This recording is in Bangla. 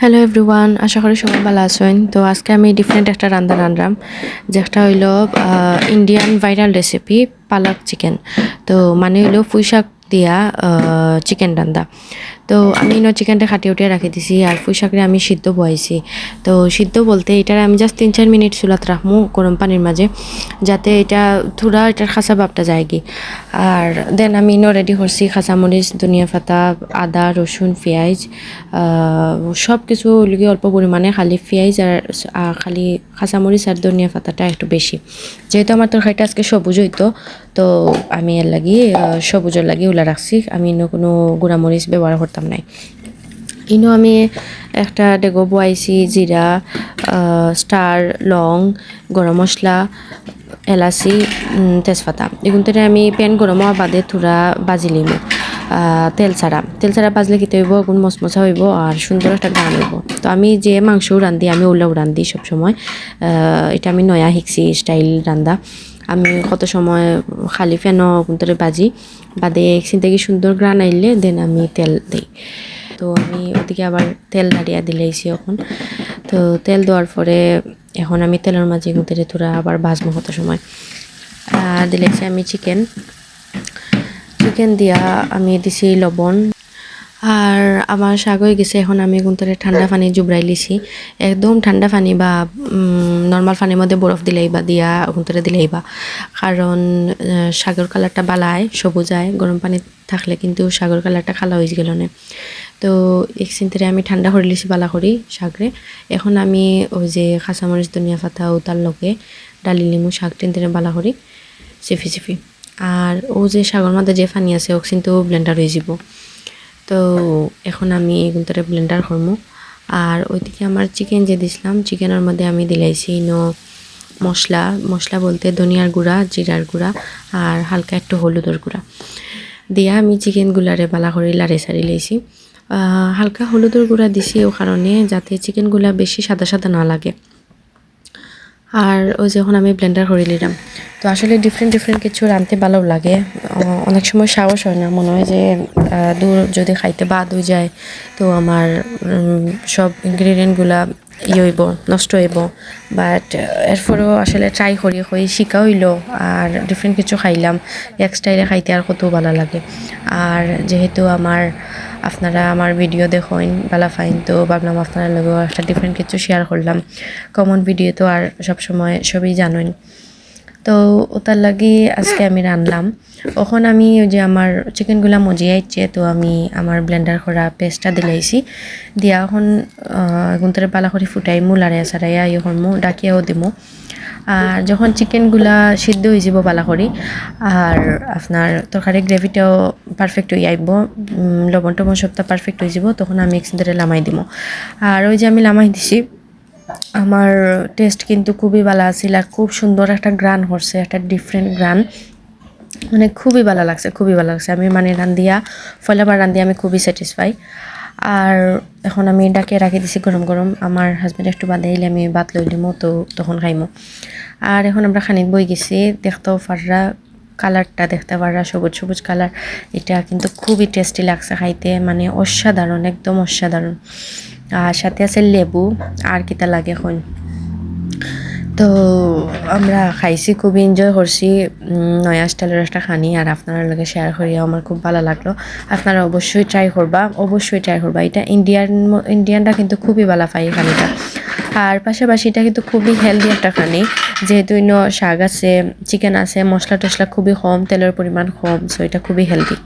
হ্যালো এভরিওয়ান আশা করি সবাই ভালো আছেন। তো আজকে আমি ডিফারেন্ট একটা রান্না রান্নাম যেটা হইল Indian viral recipe palak chicken তো মানে হইল পুঁই শাক দিয়া চিকেন রান্দা তো আমি ইনো চিকেনটা খাটিয়ে উঠিয়ে রাখি দিছি আর পুঁই শাকরে আমি সিদ্ধ বহাইছি তো সিদ্ধ বলতে এটার আমি জাস্ট তিন চার মিনিট চুলাত রাখমু গরম পানির মাঝে যাতে এটা থোড়া এটার খাসা ভাবটা যায় কি আর দেন আমি ইনো রেডি করছি খাঁচামরিচ ধনিয়া পাতা, আদা রসুন পেঁয়াজ সব কিছু লিগে অল্প পরিমাণে খালি পেঁয়াজ আর খালি খাঁচামরিচ আর ধনিয়া পাতাটা একটু বেশি যেহেতু আমার তরকারিটা আজকে সবুজ হইতো তো আমি এর লাগি সবুজের লাগি ওলা রাখছি। আমি ইনো কোনো গুঁড়ামরিচ ব্যবহার করতাম নাই। ইনো আমি একটা ডেগো বয়াইছি, জিরা স্টার, লং, গরম মশলা, এলাচি তেজপাতা। এগুলো আমি প্যান গরম হওয়া বাদে থোড়া বাজি লিমু তেল ছাড়া। তেল ছাড়া বাজলে খেতে হইব গুণ মচমচা হইব আর সুন্দর একটা গান হইব। তো আমি যে মাংস রান্ধি আমি ওলাও রান্ধি সবসময় এটা আমি নয়া শিখছি স্টাইল রান্ধা আমি কত সময় খালি ফ্যানও কোনটারে বাজি। বাদে একদিন থেকে সুন্দর গ্রান আইলে দেন আমি তেল দিই। তো আমি ওদিকে আবার তেল দাঁড়িয়ে দিলেইছি এখন। তো তেল দেওয়ার পরে এখন আমি তেলের মাঝে গুঁতে তোরা আবার ভাজবো কত সময়। দিলেছি আমি চিকেন চিকেন দিয়া আমি দিছি লবণ। আর আমার শাক হয়ে গেছে, এখন আমি গুন্তরে ঠান্ডা পানি জুবরাই লিছি। একদম ঠান্ডা পানি বা নর্মাল পানির মধ্যে বরফ দিলেই বা, দিয়া গুন্তরে দিলেই বা। কারণ শাকের কালারটা বালায় সবুজায় গরম পানি থাকলে কিন্তু শাকের কালারটা খালা হয়ে গেল না। তো এক চিন্তারে আমি ঠান্ডা করে লিছি, বালা করি শাকরে এখন আমি ওই যে খাঁচামরিচ ধনিয়া পাতা ও তার লগে ডালি লিমু শাক টিনতে বালা করি চিফি চিফি আর ও যে শাগর মধ্যে যে পানি আছে ও কিন্তু ব্লেন্ডার হয়ে যাব তো এখন আমি এগুলোতে ব্লেন্ডার করব আর ওইদিকে আমার চিকেন যে দিছিলাম চিকেনের মধ্যে আমি দিলাইছি নো মশলা। মশলা বলতে ধনিয়ার গুঁড়া, জিরার গুঁড়া আর হালকা একটু হলুদের গুঁড়া। দিয়া আমি চিকেনগুলারে বালা করে লাড়ে সারি লাইছি। হালকা হলুদের গুঁড়া দিছি ও কারণে যাতে চিকেনগুলা বেশি সাদা সাদা না লাগে। আর ওই যখন আমি ব্লেন্ডার করে নিলাম। তো আসলে ডিফারেন্ট ডিফারেন্ট কিছু রাঁধতে ভালো লাগে। অনেক সময় সাহস হয় না, মনে হয় যে দূর যদি খাইতে বাদ হয়ে যায়, তো আমার সব ইনগ্রিডিয়েন্টগুলা হইব নষ্ট হইব। বাট এরপরেও আসলে ট্রাই করি হয়ে শিকা হইল আর ডিফারেন্ট কিছু খাইলাম। এক স্টাইলে খাইতে আর কত ভালো লাগে। আর যেহেতু আমার, আপনারা আমার ভিডিও দেখেন বালা ফাইন তো ভাবলাম আপনারা লগেও একটা ডিফারেন্ট কিছু শেয়ার করলাম। কমন ভিডিও তো আর সবসময় সবই জানেন তো ওটার লাগি আজকে আমি রানলাম ওখন আমি ওই যে আমার চিকেনগুলা মজিয়ে আইছে, তো আমি আমার ব্লেন্ডার করা পেস্টটা দিলাইছি দিয়া এখন গুন্তরে পালা করে ফুটাই মু লাড়াইয়া সারাইয়া ইয়ে করমু ডাকিয়াও দিমু। আর যখন চিকেনগুলা সিদ্ধ হয়ে যাব বালা করি আর আপনার তরকারি গ্রেভিটাও পারফেক্ট হয়ে আইব লবণ টবণ সবটা পারফেক্ট হয়ে যাব, তখন আমি এক ধরে লামাই দিব আর ওই যে আমি লামাই দিছি আমার টেস্ট কিন্তু খুবই ভালো আছিল আর খুব সুন্দর একটা গ্রান হচ্ছে একটা ডিফারেন্ট গ্রান। মানে খুবই ভালো লাগছে, খুবই ভালো লাগছে। আমি মানে রান্দিয়া ফলাবার রান্দিয়া আমি খুবই স্যাটিসফাই আর এখন আমি ডাকে রাখি দিছি গরম গরম। আমার হাজব্যান্ড একটু বাদে আইলে আমি ভাত লই লিমো তো তখন খাইমো। আর এখন আমরা খানিক বই গেছি, দেখতেও পাররা কালারটা দেখতে পাররা, সবুজ সবুজ কালার এটা কিন্তু খুবই টেস্টি লাগছে খাইতে মানে অসাধারণ, একদম অসাধারণ। আর সাথে আছে লেবু, আর কিতা লাগে এখন। তো আমরা খাইছি, খুব এনজয় করছি নয়া স্টাইলের একটা খানি, আর আপনার লগে শেয়ার করিয়া আমার খুব ভালো লাগল। আপনারা অবশ্যই ট্রাই করবা, অবশ্যই ট্রাই করবা। এটা ইন্ডিয়ান ইন্ডিয়ানটা কিন্তু খুবই ভালো পাই খানিটা। আর পাশাপাশি এটা কিন্তু খুবই হেলদি একটা খানি, যেহেতু ইনো শাক আছে চিকেন আছে মশলা টশলা খুবই কম, তেলের পরিমাণ কম সো এটা খুবই হেলদি